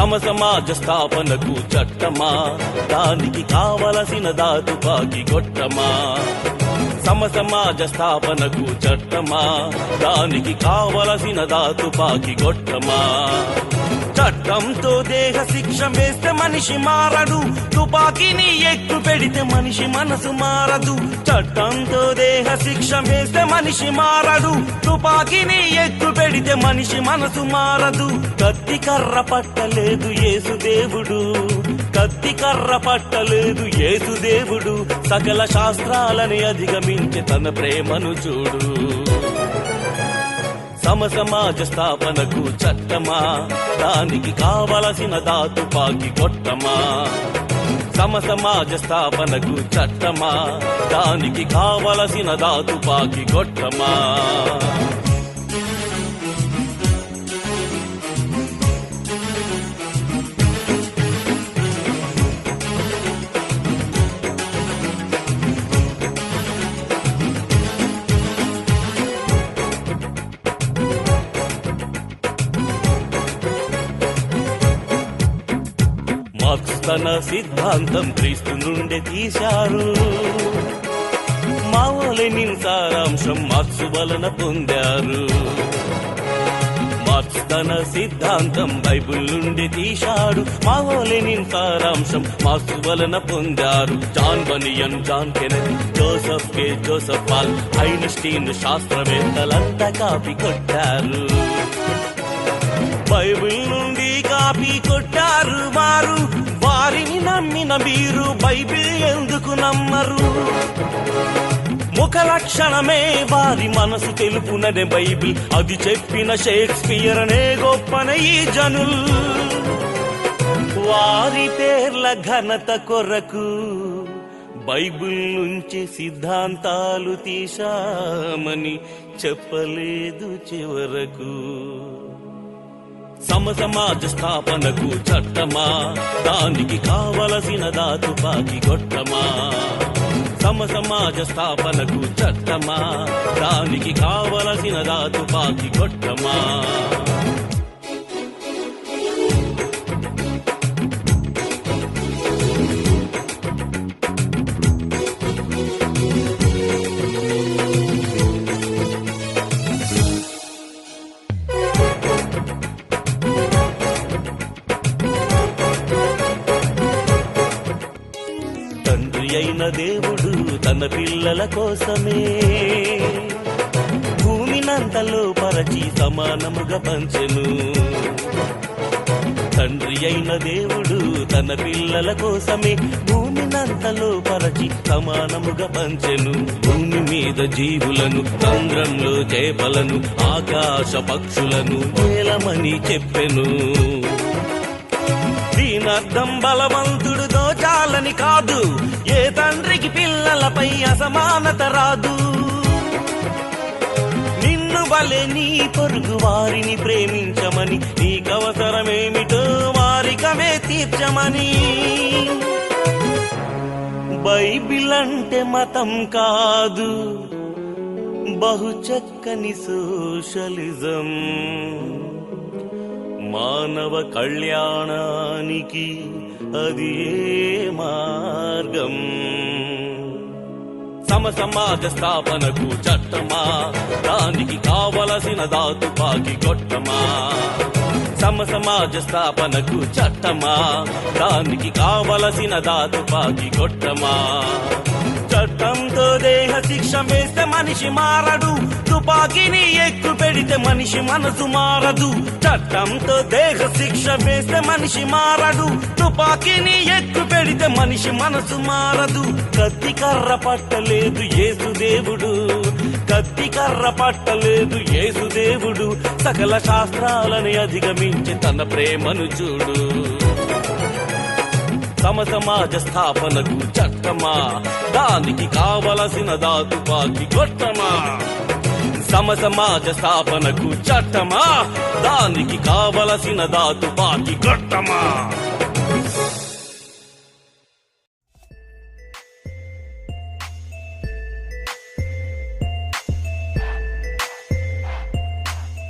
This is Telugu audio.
సమ సమాజ స్థాపనకు చట్టమా? దానికి కావలసిన దాతుపాకి గొట్టమా? సమ సమాజ స్థాపనకు చట్టమా? దానికి కావలసిన దాతుపాకి గొట్టమా? చట్టంతో దేహ శిక్ష వేస్తే మనిషి మారడు. తుపాకీని ఎక్కు పెడితే మనిషి మనసు మారదు. చట్టంతో దేహ శిక్ష వేస్తే మనిషి మారడు. తుపాకీని ఎక్కు పెడితే మనిషి మనసు మారదు. కత్తి కర్ర పట్టలేదు యేసు దేవుడు. కత్తి కర్ర పట్టలేదు యేసు దేవుడు. సకల శాస్త్రాలని అధిగమించి తన ప్రేమను చూడు. సమ సమాజ స్థాపనకు చట్టమా? దానికి కావలసిన దాతు పాకి కొట్టమా? సమ సమాజ స్థాపనకు చట్టమా? దానికి కావలసిన దాతు పాకి కొట్టమా? మార్క్స్ తన సిద్ధాంతం క్రీస్తు నుండి తీశారు. మావోలెనిన్ సారాంశం మార్క్స్ వలన పొందారు. మార్క్స్ తన సిద్ధాంతం బైబిల్ నుండి తీశాడు. మావోలెనిన్ సారాంశం మార్క్స్ వలన పొందారు. John Bunyan John Kennan Joseph K. Joseph Paul Einstein శాస్త్రవేత్తలంతా copy కొట్టారు. బైబిల్ నుండి కాపీ కొట్టారు వారు. వారిని నమ్మిన మీరు బైబిల్ ఎందుకు నమ్మరు? ముఖ లక్షణమే వారి మనసు తెలుపుననే బైబిల్. అది చెప్పిన షేక్స్పియర్ అనే గొప్పన ఈ జనుల్. వారి పేర్ల ఘనత కొరకు బైబిల్ నుంచి సిద్ధాంతాలు తీశామని చెప్పలేదు చివరకు. సమ సమాజ స్థాపనకు చట్టమా? దానికి కావలసిన దాతుపాకి గొట్టమా? సమ సమాజ స్థాపనకు చట్టమా? దానికి కావలసిన దాతుపాకి గొట్టమా? తండ్రి దేవుడు తన పిల్లల కోసమే. భూమినంతలో పరచి సమానముగా పంచెను. తండ్రి అయిన దేవుడు తన పిల్లల కోసమే భూమినంతలో పరచి సమానముగా పంచెను. భూమి మీద జీవులను చంద్రంలో చేపలను ఆకాశ పక్షులను వేలమని చెప్పెను. దీనర్థం బలవంతుడు దోచాలని కాదు. ఏ తండ్రికి పిల్లలపై అసమానత రాదు. నిన్ను వలె నీ పొరుగు వారిని ప్రేమించమని నీకవసరమేమిటో వారికమే తీర్చమని బైబిల్ అంటే మతం కాదు. బహు చక్కని సోషలిజం. మానవ కళ్యాణానికి అది మార్గం? సమ సమాజ స్థాపనకు చట్టమా? దానికి కావలసిన దాతుపాకి గొట్టమా? సమ సమాజ స్థాపనకు చట్టమా? దానికి కావలసిన దాతుపాకి గొట్టమా? చట్టంతో దే శిక్ష వేస్తే మనిషి మారడు. తుపాకీని ఎక్కు పెడితే మనిషి మనసు మారదు. చట్టంతో దేహ శిక్ష వేస్తే మనిషి మారడు. తుపాకీని ఎక్కు పెడితే మనిషి మనసు మారదు. కత్తి కర్ర పట్టలేదు యేసు దేవుడు కత్తి కర్ర పట్టలేదు యేసు దేవుడు సకల శాస్త్రాలని అధిగమించి తన ప్రేమను చూడు. సమ సమాజ స్థాపనకు చట్టమా దానికి కావలసిన దాతుపాకి గొట్టమా? సమ సమాజ స్థాపనకు చట్టమా దానికి కావలసిన దాతుపాకి గొట్టమా?